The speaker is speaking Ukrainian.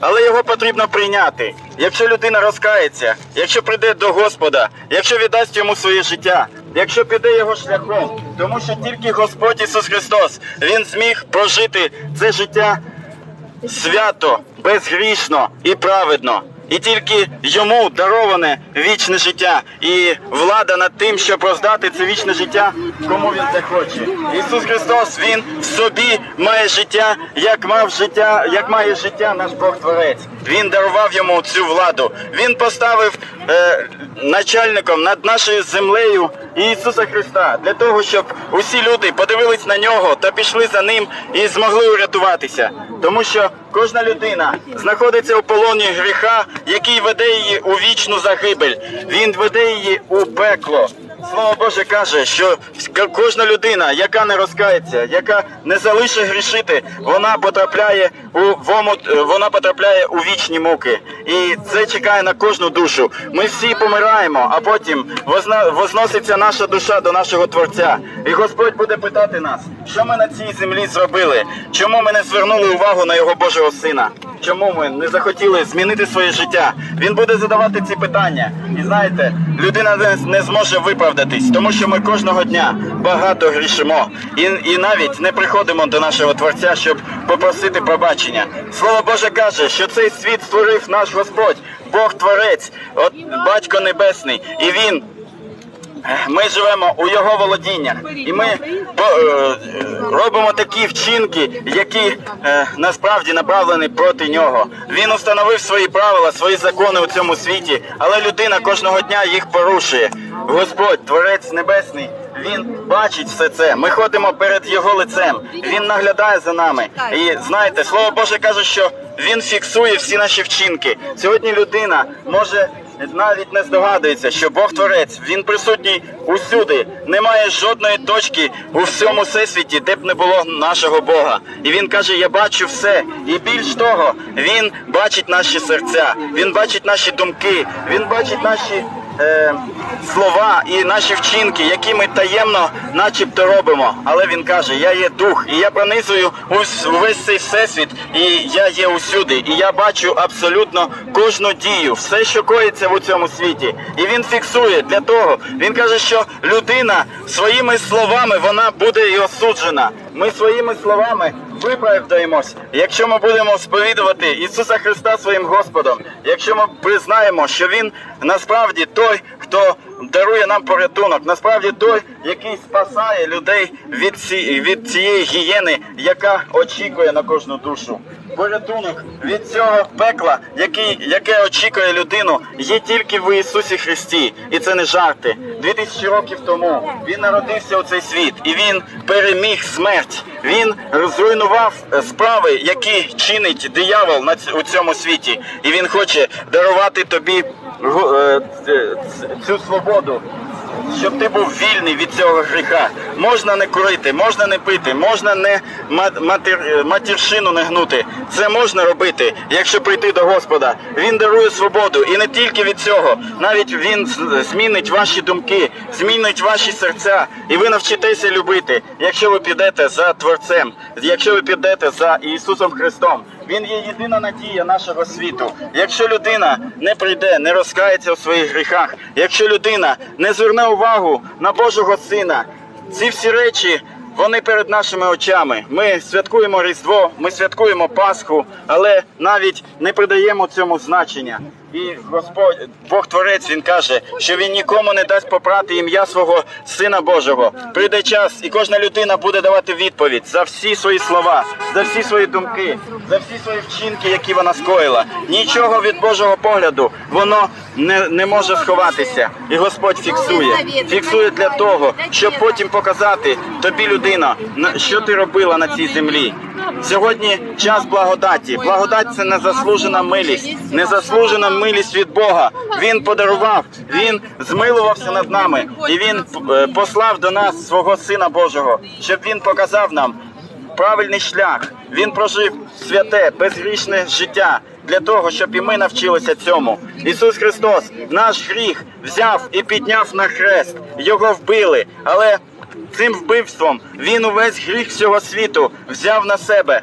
але його потрібно прийняти. Якщо людина розкається, якщо прийде до Господа, якщо віддасть йому своє життя, якщо піде його шляхом, тому що тільки Господь Ісус Христос Він зміг прожити це життя свято, безгрішно і праведно. І тільки йому дароване вічне життя і влада над тим, щоб роздати це вічне життя, кому він захоче. Ісус Христос, Він в собі має життя, як мав життя, як має життя наш Бог Творець. Він дарував йому цю владу. Він поставив е, начальником над нашою землею Ісуса Христа для того, щоб усі люди подивились на нього та пішли за ним і змогли урятуватися. Тому що кожна людина знаходиться у полоні гріха, який веде її у вічну загибель. Він веде її у пекло. Слово Боже каже, що кожна людина, яка не розкається, яка не залишить грішити, вона потрапляє у вомут, е, вона потрапляє у вічні муки. І це чекає на кожну душу. Ми всі помираємо, а потім возноситься наша душа до нашого Творця. І Господь буде питати нас, що ми на цій землі зробили, чому ми не звернули увагу на його Божого Сина. Чому ми не захотіли змінити своє життя? Він буде задавати ці питання. І знаєте, людина не, зможе виправдатись, тому що ми кожного дня багато грішимо і, і навіть не приходимо до нашого Творця, щоб попросити пробачення. Слово Боже каже, що цей світ створив наш Господь, Бог Творець, от Батько Небесний, і Він ми живемо у його володіннях, і ми е, робимо такі вчинки, які е, насправді направлені проти нього. Він установив свої правила, свої закони у цьому світі, але людина кожного дня їх порушує. Господь, Творець Небесний, він бачить все це. Ми ходимо перед його лицем. Він наглядає за нами. І знаєте, слово Боже каже, що він фіксує всі наші вчинки. Сьогодні людина може навіть не здогадується, що Бог Творець, він присутній усюди. Немає жодної точки у всьому всесвіті, де б не було нашого Бога. І він каже: Я бачу все. І більш того, він бачить наші серця, він бачить наші думки, він бачить наші. Е, слова і наші вчинки, які ми таємно, начебто, робимо. Але він каже: Я є дух, і я пронизую увесь цей всесвіт, і я є усюди, і я бачу абсолютно кожну дію, все, що коїться в цьому світі. І він фіксує для того. Він каже, що людина своїми словами вона буде і осуджена. Ми своїми словами виправдаємось, якщо ми будемо сповідувати Ісуса Христа своїм Господом, якщо ми признаємо, що Він насправді той, хто дарує нам порятунок, насправді той, який спасає людей від, ці, від цієї гієни, яка очікує на кожну душу. Порятунок від цього пекла, який, яке очікує людину, є тільки в Ісусі Христі, і це не жарти. Дві тисячі років тому він народився у цей світ, і він переміг смерть. Він зруйнував справи, які чинить диявол у цьому світі, і він хоче дарувати тобі цю свободу. Щоб ти був вільний від цього гріха. Можна не курити, можна не пити, можна не ма- матір, е, матіршину не гнути. Це можна робити, якщо прийти до Господа. Він дарує свободу, і не тільки від цього. Навіть він змінить ваші думки, змінить ваші серця, і ви навчитеся любити, якщо ви підете за Творцем, якщо ви підете за Ісусом Христом. Він є єдина надія нашого світу. Якщо людина не прийде, не розкається у своїх гріхах, якщо людина не зверне увагу на Божого Сина, ці всі речі. Вони перед нашими очами. Ми святкуємо Різдво, ми святкуємо Пасху, але навіть не придаємо цьому значення. І Господь, Бог Творець, він каже, що він нікому не дасть попрати ім'я свого Сина Божого. Прийде час, і кожна людина буде давати відповідь за всі свої слова, за всі свої думки, за всі свої вчинки, які вона скоїла. Нічого від Божого погляду воно не, не може сховатися. І Господь фіксує. Фіксує для того, щоб потім показати тобі, людина, що ти робила на цій землі. Сьогодні час благодаті. Благодать це незаслужена милість, незаслужена милість від Бога. Він подарував, він змилувався над нами, і він е, послав до нас свого Сина Божого, щоб він показав нам правильний шлях. Він прожив святе, безгрішне життя для того, щоб і ми навчилися цьому. Ісус Христос, наш гріх, взяв і підняв на хрест. Його вбили, але цим вбивством він увесь гріх всього світу взяв на себе.